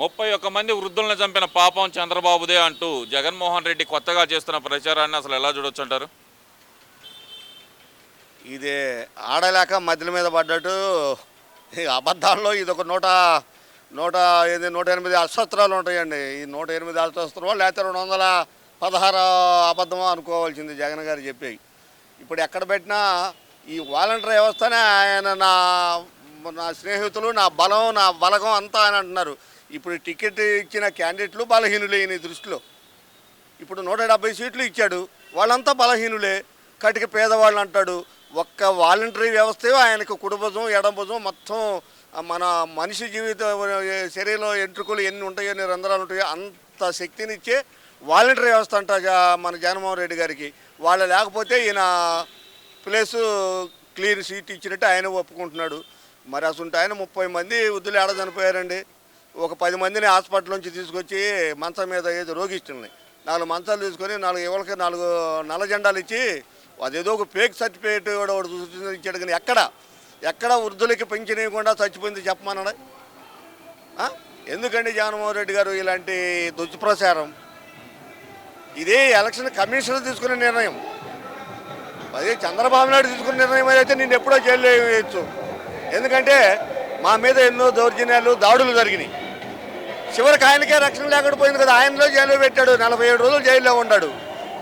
ముప్పై ఒక్క మంది వృద్ధులను చంపిన పాపం చంద్రబాబుదే అంటూ జగన్మోహన్ రెడ్డి కొత్తగా చేస్తున్న ప్రచారాన్ని అసలు ఎలా చూడొచ్చు అంటారు? ఇది ఆడలేక మధ్యల మీద పడ్డట్టు అబద్ధాల్లో ఇది ఒక నూట నూట ఇది నూట ఎనిమిది అస్వస్త్రాలు ఉంటాయండి. ఈ నూట ఎనిమిది అస్వస్త్రం లేకపోతే రెండు వందల పదహారు అబద్ధమో అనుకోవాల్సింది జగన్ గారు చెప్పి ఇప్పుడు ఎక్కడ పెట్టినా ఈ వాలంటీర్ వ్యవస్థనే ఆయన నా నా స్నేహితులు నా బలం నా బలగం అంతా అని అంటున్నారు. ఇప్పుడు టికెట్ ఇచ్చిన క్యాండిడేట్లు బలహీనులే దృష్టిలో. ఇప్పుడు నూట డెబ్బై సీట్లు ఇచ్చాడు. వాళ్ళంతా బలహీనులే. కటిక పేదవాళ్ళు అంటాడు ఒక్క వాలంటరీ వ్యవస్థ ఆయనకు కుడిభుజం ఎడంభుజం మొత్తం మన మనిషి జీవిత శరీరంలో ఎంట్రుకలు ఎన్ని ఉంటాయో ఎన్ని రంధ్రాలు ఉంటాయో అంత శక్తిని ఇచ్చే వాలంటరీ వ్యవస్థ అంట మన జగన్మోహన్ రెడ్డి గారికి. వాళ్ళు లేకపోతే ఈయన ప్లేస్ క్లీన్ సీట్ ఇచ్చినట్టు ఆయన ఒప్పుకుంటున్నాడు. మరి అసలు ఆయన ముప్పై మంది వృద్ధులు ఏడ చనిపోయారండి? ఒక పది మందిని హాస్పిటల్ నుంచి తీసుకొచ్చి మంచం మీద ఏదో రోగిస్తున్నాయి నాలుగు మంచాలు తీసుకొని నాలుగు ఎవరికి నాలుగు నల్ల జెండాలు ఇచ్చి అదేదో ఒక ఫేక్ సర్టిఫికేట్ ఒకటి ఇచ్చాడు కానీ ఎక్కడ? ఎక్కడ వృద్ధులకి పెన్షన్ ఇవ్వకుండా చచ్చిపోయింది చెప్పమన్నాడు? ఎందుకండి జగన్మోహన్ రెడ్డి గారు ఇలాంటి దుష్ప్రచారం? ఇదే ఎలక్షన్ కమిషన్ తీసుకునే నిర్ణయం. అదే చంద్రబాబు నాయుడు తీసుకున్న నిర్ణయం అయితే నేను ఎప్పుడో జైల్లో వేయచ్చు. ఎందుకంటే మా మీద ఎన్నో దౌర్జన్యాలు దాడులు జరిగినాయి. చివరికి ఆయనకే రక్షణ లేకుండా పోయింది కదా. ఆయనలో జైల్లో పెట్టాడు. నలభై ఏడు రోజులు జైల్లో ఉన్నాడు.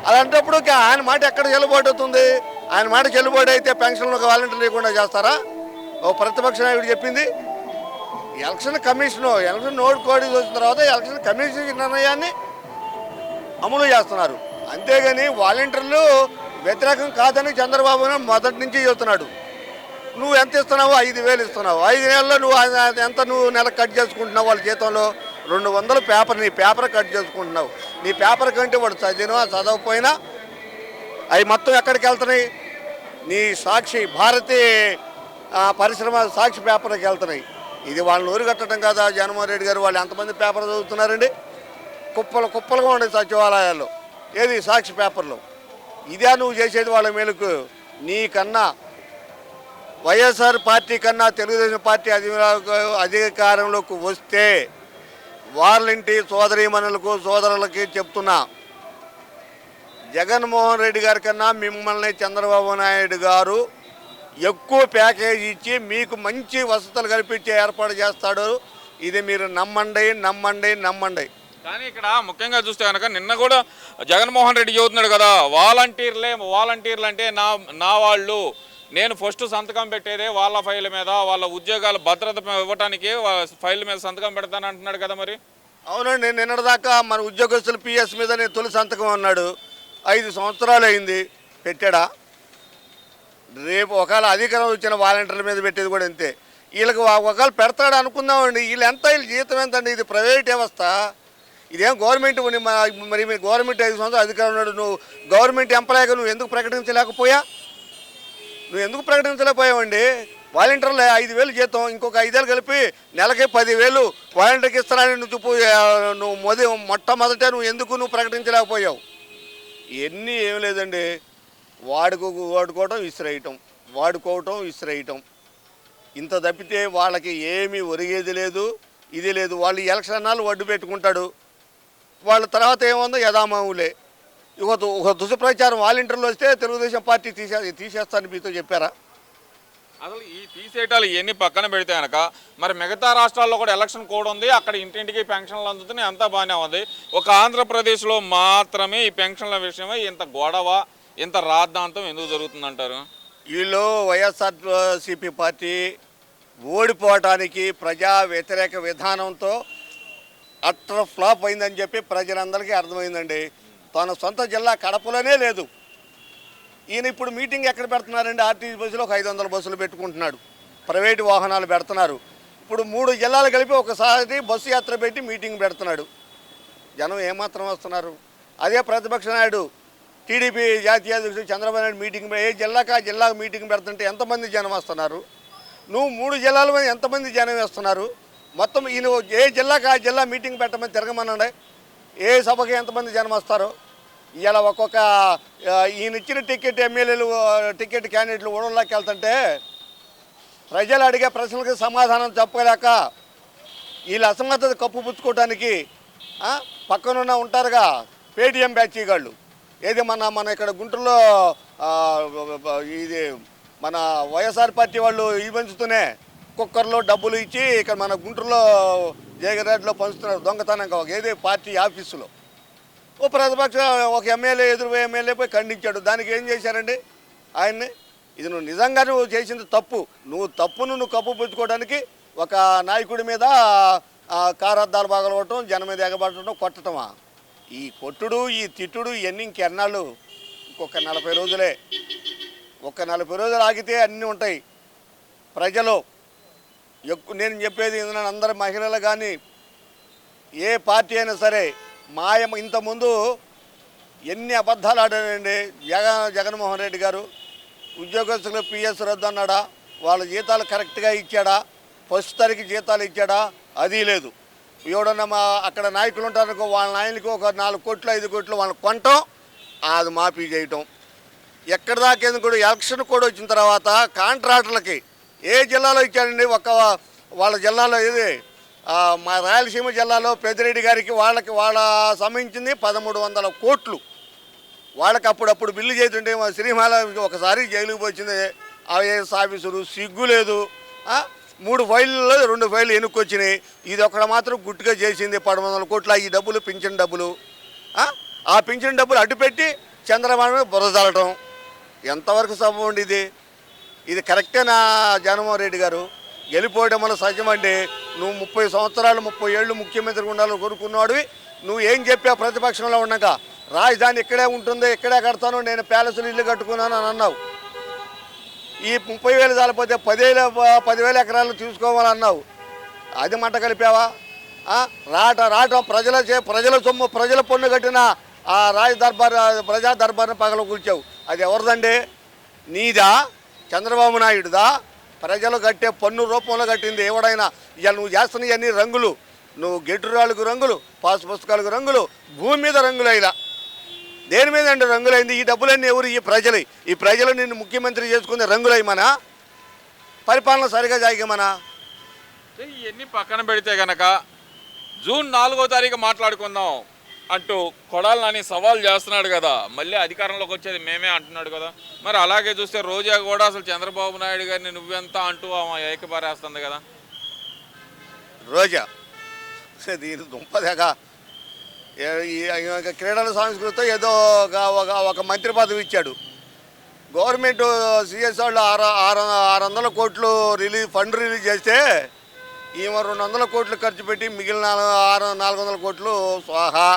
అలాంటప్పుడు ఆయన మాట ఎక్కడ చెల్లుబాటు అవుతుంది? ఆయన మాట చెల్లుబాటు అయితే పెన్షన్లు ఒక వాలంటీర్ లేకుండా చేస్తారా? ఓ ప్రతిపక్ష నాయకుడు చెప్పింది ఎలక్షన్ కమిషన్ ఎలక్షన్ నోట్ కోడి వచ్చిన తర్వాత ఎలక్షన్ కమిషన్ నిర్ణయాన్ని అమలు చేస్తున్నారు. అంతేగాని వాలంటీర్లు వ్యతిరేకం కాదని చంద్రబాబు మొదటి నుంచి చెబుతున్నాడు. నువ్వు ఎంత ఇస్తున్నావు ఐదు వేలు ఇస్తున్నావు. ఐదు నెలల్లో నువ్వు ఎంత నువ్వు నెల కట్ చేసుకుంటున్నావు వాళ్ళ జీతంలో? రెండు వందల పేపర్ నీ పేపర్ కట్ చేసుకుంటున్నావు. నీ పేపర్ కంటే వాడు చదివినా చదవకపోయినా అవి మొత్తం ఎక్కడికి వెళ్తున్నాయి? నీ సాక్షి భారతీ పరిశ్రమ సాక్షి పేపర్కి వెళ్తున్నాయి. ఇది వాళ్ళని ఊరుగట్టడం కదా? జగన్మోహన్ రెడ్డి గారు వాళ్ళు ఎంతమంది పేపర్ చదువుతున్నారండి? కుప్పలు కుప్పలుగా ఉండే సచివాలయాల్లో. ఏది సాక్షి పేపర్లు? ఇదే నువ్వు చేసేది వాళ్ళ మేలుకు. నీకన్నా వైఎస్ఆర్ పార్టీ కన్నా తెలుగుదేశం పార్టీ అధికార- అధికారంలోకి వస్తే వాళ్ళింటి సోదరీమణులకు సోదరులకి చెప్తున్నా జగన్మోహన్ రెడ్డి గారి కన్నా మిమ్మల్ని చంద్రబాబు నాయుడు గారు ఎక్కువ ప్యాకేజీ ఇచ్చి మీకు మంచి వసతులు కల్పించే ఏర్పాటు చేస్తాడు. ఇది మీరు నమ్మండి నమ్మండి నమ్మండి. కానీ ఇక్కడ ముఖ్యంగా చూస్తే కనుక నిన్న కూడా జగన్మోహన్ రెడ్డి చెబుతున్నాడు కదా వాలంటీర్లే వాలంటీర్లు అంటే నా నా వాళ్ళు నేను ఫస్ట్ సంతకం పెట్టేదే వాళ్ళ ఫైల్ మీద వాళ్ళ ఉద్యోగాల భద్రత ఇవ్వడానికి ఫైల్ మీద సంతకం పెడతాను అంటున్నాడు కదా మరి? అవునండి నిన్నటిదాకా మన ఉద్యోగస్తులు పిఎస్ మీద నేను తొలి సంతకం అన్నాడు. ఐదు సంవత్సరాలు అయింది పెట్టాడా? రేపు ఒకవేళ అధికారం వచ్చిన వాలంటీర్ల మీద పెట్టేది కూడా అంతే. వీళ్ళకి ఒకవేళ పెడతాడు అనుకుందామండి వీళ్ళు ఎంత వీళ్ళ జీతం ఎంత అండి? ఇది ప్రైవేట్ వ్యవస్థ. ఇదేం గవర్నమెంట్ మరి మీ గవర్నమెంట్ ఐదు సంవత్సరాలు అధికారం ఉన్నాడు నువ్వు గవర్నమెంట్ ఎంప్లాయీగా నువ్వు ఎందుకు ప్రకటించలేకపోయా? నువ్వు ఎందుకు ప్రకటించలేకపోయావండి వాలంటీర్లు ఐదు వేలు జీతం ఇంకొక ఐదేళ్ళు కలిపి నెలకి పదివేలు వాలంటీర్కి ఇస్తానని నువ్వు నువ్వు మొద మొట్టమొదట నువ్వు ఎందుకు నువ్వు ప్రకటించలేకపోయావు? ఎన్ని ఏం లేదండి. వాడుకో వాడుకోవటం విసిరేయటం వాడుకోవటం విసిరేయటం. ఇంత తప్పితే వాళ్ళకి ఏమీ ఒరిగేది లేదు ఇది లేదు. వాళ్ళు ఎలక్షన్ అన్నాలు వడ్డు పెట్టుకుంటాడు. వాళ్ళ తర్వాత ఏముందో యథామావులే ఒక ఒక దుష్ప్రచారం వాలంటీర్లు వస్తే తెలుగుదేశం పార్టీ తీసే తీసేస్తాను మీతో చెప్పారా? అసలు ఈ తీసేయటాలు ఇవన్నీ పక్కన పెడితే కనుక మరి మిగతా రాష్ట్రాల్లో కూడా ఎలక్షన్ కోడ్ ఉంది అక్కడ ఇంటింటికి పెన్షన్లు అందుతున్నాయి అంతా బాగానే ఉంది. ఒక ఆంధ్రప్రదేశ్లో మాత్రమే ఈ పెన్షన్ల విషయమై ఇంత గొడవ ఇంత రాద్ధాంతం ఎందుకు జరుగుతుందంటారు? వీళ్ళు వైఎస్ఆర్సీపీ పార్టీ ఓడిపోవటానికి ప్రజా వ్యతిరేక విధానంతో అట్ర ఫ్లాప్ అయిందని చెప్పి ప్రజలందరికీ అర్థమైందండి. తన సొంత జిల్లా కడపలోనే లేదు. ఈయన ఇప్పుడు మీటింగ్ ఎక్కడ పెడుతున్నారండి? ఆర్టీసీ బస్సులో ఒక ఐదు వందల బస్సులు పెట్టుకుంటున్నాడు. ప్రైవేటు వాహనాలు పెడుతున్నారు. ఇప్పుడు మూడు జిల్లాలు కలిపి ఒకసారి బస్సు యాత్ర పెట్టి మీటింగ్ పెడుతున్నాడు. జనం ఏమాత్రం వస్తున్నారు? అదే ప్రతిపక్ష నాయుడు టీడీపీ జాతీయ అధ్యక్షుడు చంద్రబాబు నాయుడు మీటింగ్ ఏ జిల్లాకు ఆ జిల్లాకు మీటింగ్ పెడుతుంటే ఎంతమంది జనం వస్తున్నారు? నువ్వు మూడు జిల్లాల మీద ఎంతమంది జనం వేస్తున్నారు? మొత్తం ఈయన ఏ జిల్లాకు ఆ జిల్లా మీటింగ్ పెట్టమని తిరగమనండి. ఏ సభకి ఎంతమంది జనం వస్తారు? ఇలా ఒక్కొక్క ఈయన ఇచ్చిన టికెట్ ఎమ్మెల్యేలు టికెట్ క్యాండిడేట్లు ఊళ్ళలోకి వెళ్తుంటే ప్రజలు అడిగే ప్రశ్నలకు సమాధానం చెప్పలేక వీళ్ళ అసమర్థత కప్పుపుచ్చుకోవడానికి ఆ, పక్కనున్న ఉంటారుగా పేటిఎం బ్యాచ్ వాళ్ళు ఏది మన మన ఇక్కడ గుంటూరులో ఇది మన వైఎస్ఆర్ పార్టీ వాళ్ళు ఇవి పంచుతూనే కుక్కర్లో డబ్బులు ఇచ్చి ఇక్కడ మన గుంటూరులో జయగరాజ్లో పంచుతున్నారు దొంగతనంగా ఒక పార్టీ ఆఫీసులో. ఓ ప్రతిపక్ష ఒక ఎమ్మెల్యే ఎదురు ఎమ్మెల్యే పోయి ఖండించాడు. దానికి ఏం చేశారండి? ఆయన్ని ఇది నువ్వు నిజంగా నువ్వు చేసింది తప్పు. నువ్వు తప్పును నువ్వు కప్పు పుచ్చుకోవడానికి ఒక నాయకుడి మీద ఆ, కారద్దాలు పగలగొట్టడం జనం మీద ఎగబడటం కొట్టడమా ఈ కొట్టుడు ఈ తిట్టుడు ఇవన్నీ ఇంకెన్నాళ్ళు? ఇంకొక నలభై రోజులే. ఒక నలభై రోజులు ఆగితే అన్నీ ఉంటాయి. ప్రజలు ఎక్కువ నేను చెప్పేది ఏంటంటే అందరు మహిళలు కానీ ఏ పార్టీ అయినా సరే మాయ ఇంతకుముందు ఎన్ని అబద్ధాలు ఆడానండి జగన్ జగన్మోహన్ రెడ్డి గారు ఉద్యోగస్తులు పిఎస్ రద్దు అన్నాడా? వాళ్ళ జీతాలు కరెక్ట్గా ఇచ్చాడా? ఫస్ట్ తారీఖు జీతాలు ఇచ్చాడా? అది లేదు. ఎవడన్నా మా అక్కడ నాయకులు ఉంటారనుకో వాళ్ళ నాయకులకి ఒక నాలుగు కోట్లు ఐదు కోట్లు వాళ్ళని కొనటం అది మాఫీ చేయటం. ఎక్కడ దాకేందుకు కూడా ఎలక్షన్ కూడా వచ్చిన తర్వాత కాంట్రాక్టర్లకి ఏ జిల్లాలో ఇచ్చారండి? ఒక వాళ్ళ జిల్లాలో ఇది మా రాయలసీమ జిల్లాలో పెద్దిరెడ్డి గారికి వాళ్ళకి వాళ్ళ సంబంధించింది పదమూడు వందల కోట్లు. వాళ్ళకి అప్పుడప్పుడు బిల్లు చేతుండే మా శ్రీమాల ఒకసారి జైలుకి పోయింది. ఐఏఎస్ ఆఫీసరు సిగ్గు లేదు. మూడు ఫైళ్ళలో రెండు ఫైళ్ళు ఎన్నుకొచ్చినాయి ఇది ఒకటి మాత్రం గుట్టుగా చేసింది పది వందల కోట్ల. ఈ డబ్బులు పింఛన్ డబ్బులు. ఆ? పింఛన్ డబ్బులు అడ్డుపెట్టి చంద్రబాబు బురద చల్లటం. ఎంతవరకు సభ ఉండేది ఇది? ఇది కరెక్టేనా జగన్మోహన్ రెడ్డి గారు. గెలిపోవడం వల్ల సహజమండి నువ్వు ముప్పై సంవత్సరాలు ముప్పై ఏళ్ళు ముఖ్యమంత్రి ఉండాలని కోరుకున్నవాడివి. నువ్వు ఏం చెప్పా ప్రతిపక్షంలో ఉన్నాక రాజధాని ఇక్కడే ఉంటుంది ఇక్కడే కడతాను నేను ప్యాలెస్లు ఇల్లు కట్టుకున్నాను అని అన్నావు. ఈ ముప్పై వేలు చాలిపోతే పదివేల పదివేల ఎకరాలు చూసుకోవాలన్నావు అది మంట కలిపావా? రాట రాటం ప్రజల చే ప్రజల సొమ్ము ప్రజల పన్ను కట్టిన ఆ రాజ దర్బార్ ప్రజా దర్బార్ని పగల కూర్చావు అది ఎవరిదండి? నీదా? చంద్రబాబు నాయుడుదా? ప్రజలు కట్టే పన్ను రూపంలో కట్టింది ఎవడైనా? ఇవాళ నువ్వు చేస్తున్న అన్ని రంగులు. నువ్వు గెట్టురాళ్ళకు రంగులు పాస్ పుస్తకాలకు రంగులు భూమి మీద రంగులు దేని మీద అండి రంగులైంది? ఈ డబ్బులన్నీ ఎవరు? ఈ ప్రజలు. ఈ ప్రజలు నిన్ను ముఖ్యమంత్రి చేసుకునే రంగులైమనా పరిపాలన సరిగా జాగిమనా ఇవన్నీ పక్కన పెడితే గనక జూన్ నాలుగో తారీఖు మాట్లాడుకుందాం. అంటూ కొడాలి నాని సవాల్ చేస్తున్నాడు కదా. మళ్ళీ అధికారంలోకి వచ్చేది మేమే అంటున్నాడు కదా. మరి అలాగే చూస్తే రోజా కూడా అసలు చంద్రబాబు నాయుడు గారిని నువ్వెంత అంటూ ఆమె ఏకపారేస్తుంది కదా. రోజా దీని దుంపదేగా క్రీడల సంస్కృతితో ఏదో ఒక ఒక ఒక మంత్రి పదవి ఇచ్చాడు. గవర్నమెంట్ సిఎస్ వాళ్ళు ఆరు ఆరు ఆరు వందల కోట్లు రిలీజ్ ఫండ్ రిలీజ్ చేస్తే ఈమె రెండు వందల కోట్లు ఖర్చు పెట్టి మిగిలిన ఆరు నాలుగు వందల కోట్లు స్వాహా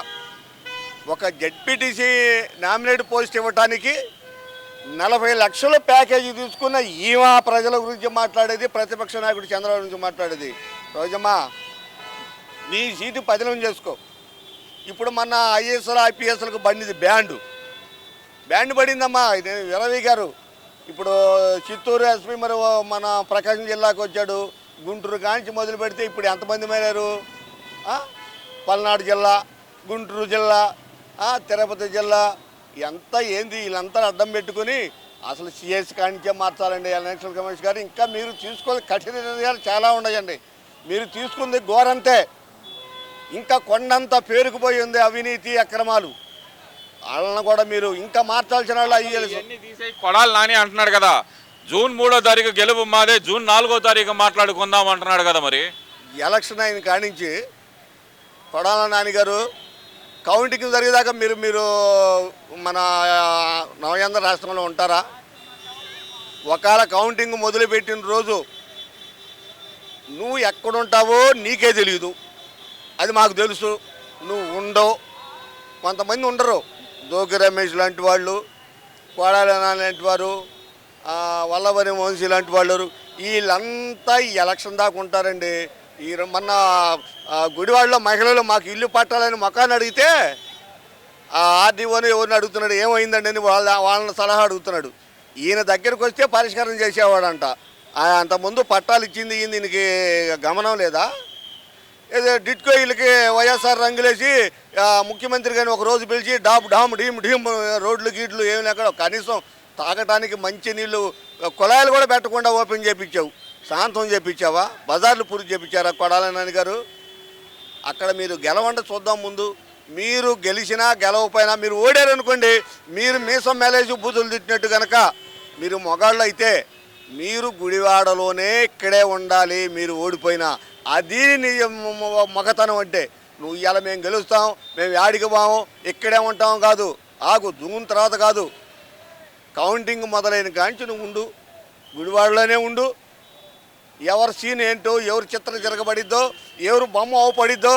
ఒక జెడ్పీటీసీ నామినేట్ పోస్ట్ ఇవ్వటానికి నలభై లక్షల ప్యాకేజీ తీసుకున్న ఈమా ప్రజల గురించి మాట్లాడేది ప్రతిపక్ష నాయకుడు చంద్రబాబు గురించి మాట్లాడేది. రోజమ్మా నీ సీటు పదిలం చేసుకో. ఇప్పుడు మన ఐఏఎస్ఎల్ ఐపీఎస్లకు బండిది బ్యాండు. బ్యాండ్ పడిందమ్మా ఇది విరవి గారు. ఇప్పుడు చిత్తూరు ఎస్పీ మరి మన ప్రకాశం జిల్లాకు వచ్చాడు. గుంటూరు కాంచి మొదలు పెడితే ఇప్పుడు ఎంతమంది మారారు? పల్నాడు జిల్లా గుంటూరు జిల్లా ఆ, తిరుపతి జిల్లా ఎంత ఏంది వీళ్ళంతా అడ్డం పెట్టుకుని అసలు సిఎస్ కానించే మార్చాలండి ఎలక్షన్ కమిషన్ గారు. ఇంకా మీరు తీసుకోవాలి కఠిన నిర్ణయాలు చాలా ఉన్నాయండి. మీరు తీసుకుంది ఘోరంతే ఇంకా కొండంత పేరుకుపోయి ఉంది అవినీతి అక్రమాలు. వాళ్ళని కూడా మీరు ఇంకా మార్చాల్సిన వాళ్ళు తీసేయి కొడాలి నాని అంటున్నాడు కదా. జూన్ మూడో తారీఖు గెలుపు మాదే జూన్ నాలుగో తారీఖు మాట్లాడుకుందాం అంటున్నాడు కదా మరి. ఎలక్షన్ అయిన కానించి కొడాల నాన్నగారు కౌంటింగ్ జరిగేదాకా మీరు మీరు మన నవయాంధ్ర రాష్ట్రంలో ఉంటారా? ఒకవేళ కౌంటింగ్ మొదలుపెట్టిన రోజు నువ్వు ఎక్కడుంటావో నీకే తెలియదు అది మాకు తెలుసు. నువ్వు ఉండవు. కొంతమంది ఉండరు. దోగి రమేష్ లాంటి వాళ్ళు కోడాలి లాంటి వారు వల్లవరి వల్లభరి వంశీ లాంటి వాళ్ళు వీళ్ళంతా ఈ ఎలక్షన్ దాకా ఉంటారండి. ఈ మొన్న గుడివాడలో మహిళలు మాకు ఇల్లు పట్టాలని మకాన్ని అడిగితే ఆర్డీఓని ఎవరిని అడుగుతున్నాడు ఏమైందండి అని వాళ్ళ వాళ్ళని సలహా అడుగుతున్నాడు. ఈయన దగ్గరకు వస్తే పరిష్కారం చేసేవాడంట. అంతకుముందు పట్టాలు ఇచ్చింది దీనికి గమనం లేదా? ఏదో డిట్కో వీళ్ళకి వైఎస్ఆర్ రంగులేసి ముఖ్యమంత్రి గారిని ఒక రోజు పిలిచి డాబ్ డామ్ డీమ్ డీమ్ రోడ్లు గీట్లు ఏమి లేక కనీసం తాగటానికి మంచి నీళ్ళు కుళాయిలు కూడా పెట్టకుండా ఓపెన్ చేపించావు. శాంతం చేపించావా? బజార్లు పూర్తి చేపించారా కొడాలని గారు? అక్కడ మీరు గెలవండి చూద్దాం ముందు. మీరు గెలిచినా గెలవపోయినా మీరు ఓడారు అనుకోండి మీరు మీసం మేలేసి బూతులు తిట్టినట్టు కనుక మీరు మొగాళ్ళు అయితే మీరు గుడివాడలోనే ఇక్కడే ఉండాలి మీరు ఓడిపోయినా. అది నీ మగతనం అంటే. నువ్వు ఇవాళ మేము గెలుస్తాం మేము యాడికి పోము ఇక్కడే ఉంటాం కాదు. ఆగు దుంగున తర్వాత కాదు. కౌంటింగ్ మొదలైన కాంచి నువ్వు ఉండు. గుడివాడలోనే ఉండు. ఎవరి సీన్ ఏంటో ఎవరి చిత్రం జరగబడిద్దో ఎవరు బొమ్మ అవపడిద్దో